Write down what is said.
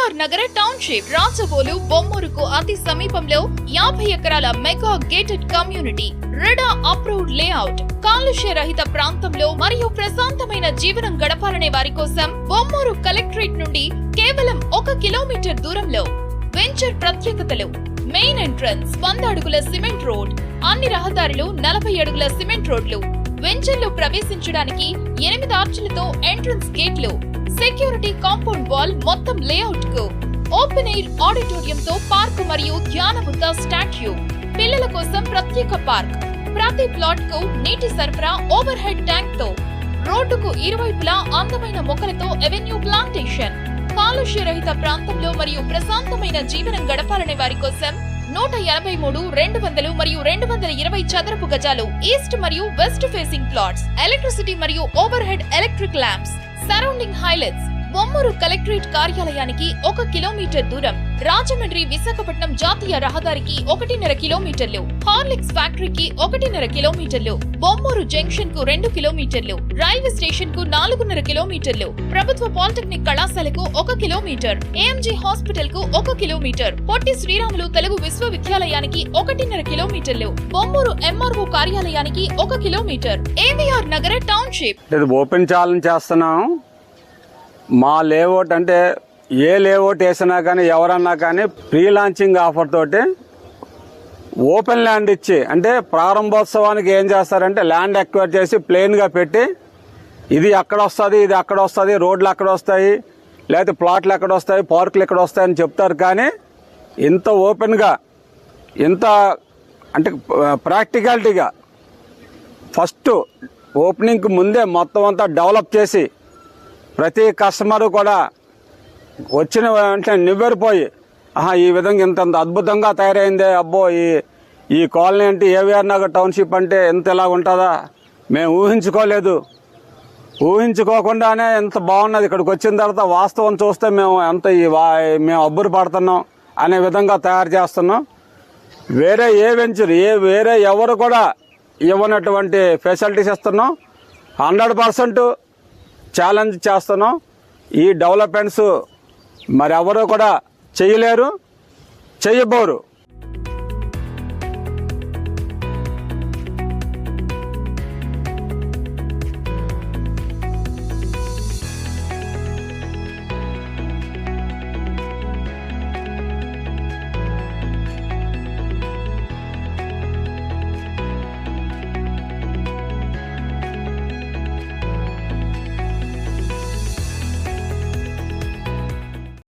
AVR నగర township రాచబోలు బొమ్మూరుకు అతి సమీపంలో యాభై ఎకరాల mega gated community RUDA approved layout. కాలుష్య రహిత ప్రాంతంలో మరియు ప్రశాంతమైన జీవనం గడపాలనే వారి కోసం బొమ్మూరు కలెక్టరేట్ నుండి కేవలం ఒక కిలోమీటర్ దూరంలో వెంచర్ ప్రత్యేకతలు మెయిన్ ఎంట్రన్స్ వంద అడుగుల సిమెంట్ రోడ్ అన్ని రహదారులు నలభై అడుగుల సిమెంట్ రోడ్లు వెంచర్లో ప్రవేశించడానికి ఎనిమిది ఆర్చులతో ఎంట్రన్స్ గేట్లు సెక్యూరిటీ కాంపౌండ్ వాల్ మొత్తం లేఅవుట్కు ఓపెన్ ఎయిర్ ఆడిటోరియం తో పార్క్ మరియు ధ్యాన స్టాట్యూ పిల్లల కోసం ప్రత్యేక పార్క్ ప్రతి ప్లాట్కు నీటి సరఫరా ఓవర్ హెడ్ ట్యాంక్తో రోడ్డుకు ఇరువైపులా అందమైన మొక్కలతో ఎవెన్యూ ప్లాంటేషన్ కాలుష్య రహిత ప్రాంతంలో మరియు ప్రశాంతమైన జీవనం గడపాలనే వారి కోసం నూట ఎనభై మూడు రెండు వందలు మరియు రెండు వందల ఇరవై చదరపు గజాలు ఈస్ట్ మరియు వెస్ట్ ఫేసింగ్ ప్లాట్స్ ఎలక్ట్రిసిటీ మరియు over head electric lamps surrounding highlights Bommuru collectorate కార్యాలయానికి ఒక కిలోమీటర్ దూరం. రాజమండ్రి విశాఖపట్నం జాతీయ రహదారికి ఒకటిన్నర కిలోమీటర్లు హార్లిక్స్ ఫ్యాక్టరీకి ఒకటిన్నర కిలోమీటర్లు బొమ్మూరు జంక్షన్కు రెండు కిలోమీటర్లు రైల్వే స్టేషన్కు నాలుగున్నర కిలోమీటర్లు ప్రభుత్వ పాలిటెక్నిక్ కళాశాలకు ఒక కిలోమీటర్ ఏఎంజీ హాస్పిటల్కు ఒక కిలోమీటర్ పొట్టి శ్రీరాములు తెలుగు విశ్వవిద్యాలయానికి ఒకటిన్నర కిలోమీటర్లు బొమ్మూరు ఎంఆర్ఓ కార్యాలయానికి ఒక కిలోమీటర్ ఏవిఆర్ నగర టౌన్షిప్. ఓపెన్ ఛాలెంజ్ చేస్తున్నాం. మా లేఅవుట్ అంటే ఏ లేఅవుట్ వేసినా కానీ ఎవరన్నా కానీ ప్రీ లాంచింగ్ ఆఫర్ తోటి ఓపెన్ ల్యాండ్ ఇచ్చి అంటే ప్రారంభోత్సవానికి ఏం చేస్తారంటే ల్యాండ్ ఎక్వైర్ చేసి ప్లెయిన్గా పెట్టి ఇది అక్కడ వస్తుంది ఇది అక్కడ వస్తుంది రోడ్లు అక్కడ వస్తాయి లేకపోతే ప్లాట్లు ఎక్కడ వస్తాయి పార్కులు ఎక్కడ వస్తాయి అని చెప్తారు కానీ ఇంత ఓపెన్గా ఇంత అంటే ప్రాక్టికాలిటీగా ఫస్ట్ ఓపెనింగ్కి ముందే మొత్తం అంతా డెవలప్ చేసి ప్రతి కస్టమరు కూడా వచ్చిన వెంటనే నివ్వెరిపోయి ఆహా ఈ విధంగా ఇంత అద్భుతంగా తయారైందే అబ్బో ఈ ఈ కాలనీ అంటే ఏవిఆర్ నగర్ టౌన్షిప్ అంటే ఎంత ఇలా ఉంటుందా? మేము ఊహించుకోలేదు. ఊహించుకోకుండానే ఎంత బాగున్నది ఇక్కడికి వచ్చిన తర్వాత వాస్తవం చూస్తే మేము ఎంత ఈ వా మేము అబ్బురు పడుతున్నాం అనే విధంగా తయారు చేస్తున్నాం. వేరే ఏ వెంచర్ ఏ వేరే ఎవరు కూడా ఇవ్వనటువంటి ఫెసిలిటీస్ ఇస్తున్నాం. హండ్రెడ్ పర్సెంట్ ఛాలెంజ్ చేస్తున్నాం. ఈ డెవలప్మెంట్స్ మరి ఎవరు కూడా చేయలేరు చేయబోరు.